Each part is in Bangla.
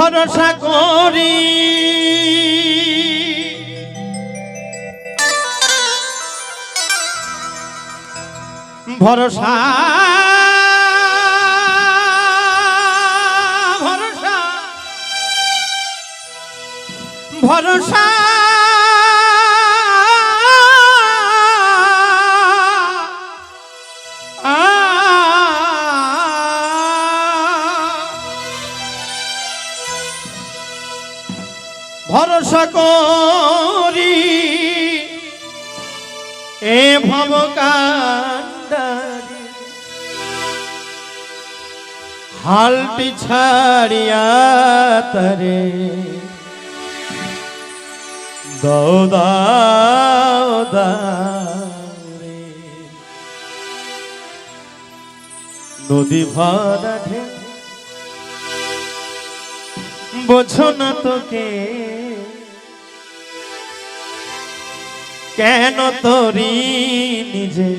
ভরসা করি। ভরসা ভরসা ভরসা। ভরসা করি। এ ভব কান্ডারি হালটি ছাড়িয়া তরে। দৌদারে নদী ভরা বোঝো না তোকে কেন তোরি নিজে?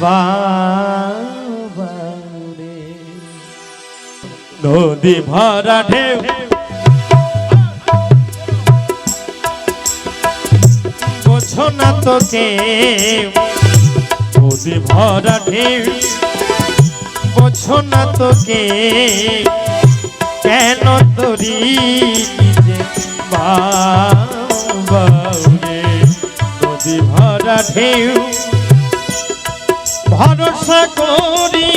বাবারে নদী ভরা ঢেউ। বোঝো না তোকে নদী ভরা ঢেউ। বোঝো না তোকে কেন তোরি নিজে? ভরা ঢেউ ভরসা করি,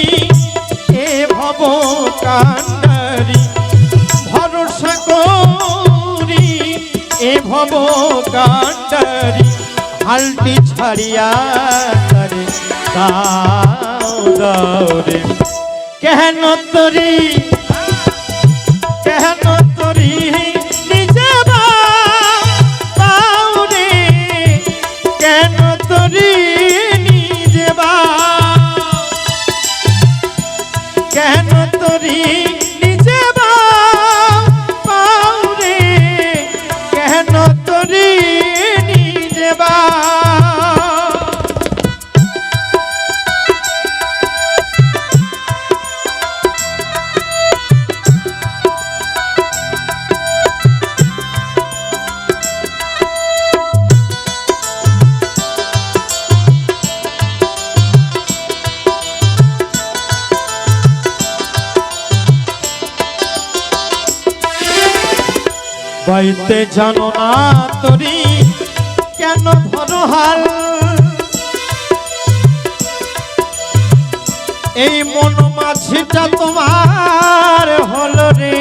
এ ভব কান্ডারি ভরসা করি, এ ভব কান্ডারি হালটি ছাড়িয়া তারে দাও দাও রে। কেন তরি বাইতে জানো না তরি কেন ধরো হাল এই মন মাছিটা তোমার হলো রে।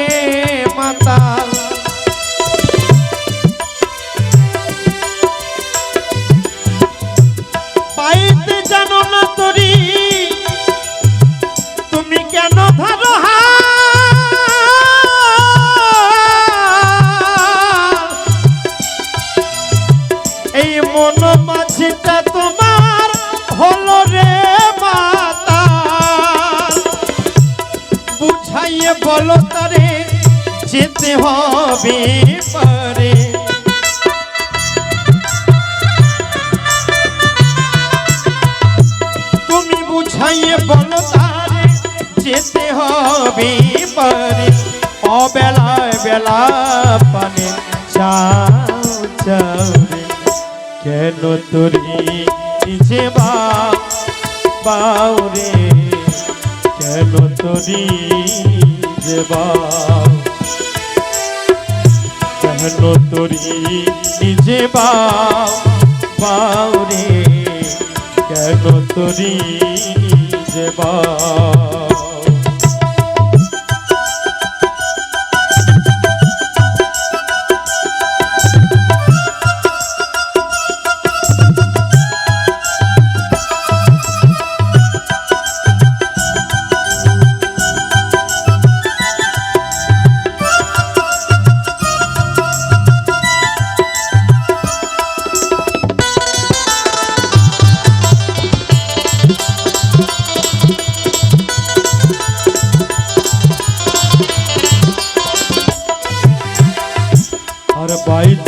মাঝিটা তোমার হলো রে মাতা। বুঝাইয়ে বলো তারে, যেতে হবে পারে। তুমি বুঝাইয়ে বলো তারে, যেতে হবে পারে। অবেলায় বেলা পানে চাও চাও কেন তোরি নিজে বা বাউরে? কেন তোরি বাউ কেন তোরি নিজে বাউ বাউরে? কেন তোরি যে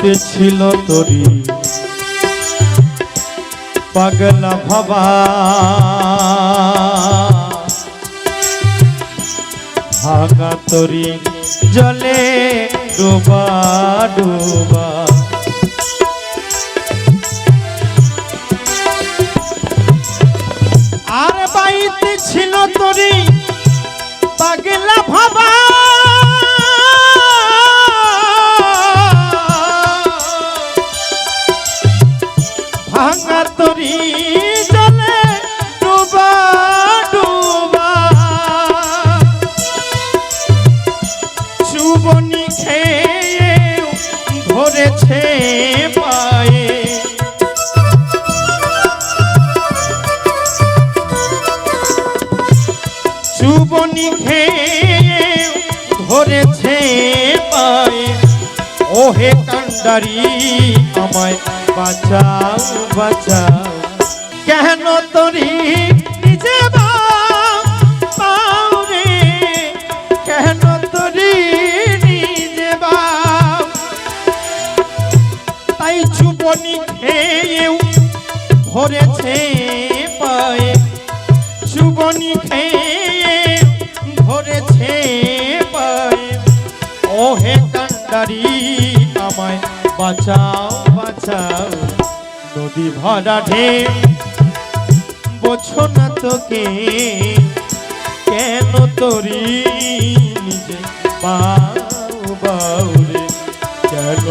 বাউ ছিল তরি। পাগলা ভাবা। ভাঙা তরি জলে ডুবা ডুবা। আর বাইতে ছিল তরি, পাগলা ভাবা। ভাঙা তরি জলে ডুবা ডুবা। চুবনি খেয়ে ধরেছে পায়ে। চুবনি খেয়ে ধরেছে পায়ে। ওহে কান্ডারি আমায় বাঁচাও বাঁচাও। কেন তরি নিজে পাও রে? কেন তরি নিজে তাই চুবনি খেয়েও ধরেছে পায়ে। চুবনি খেয়ে ধরেছে পায়ে। ওহে কান্ডারি আমায় বাঁচাও। বাঁচাও নদী ভরা ঢে বোঝো না তোকে কেন তোরি নিজে পাও বাউরে কেন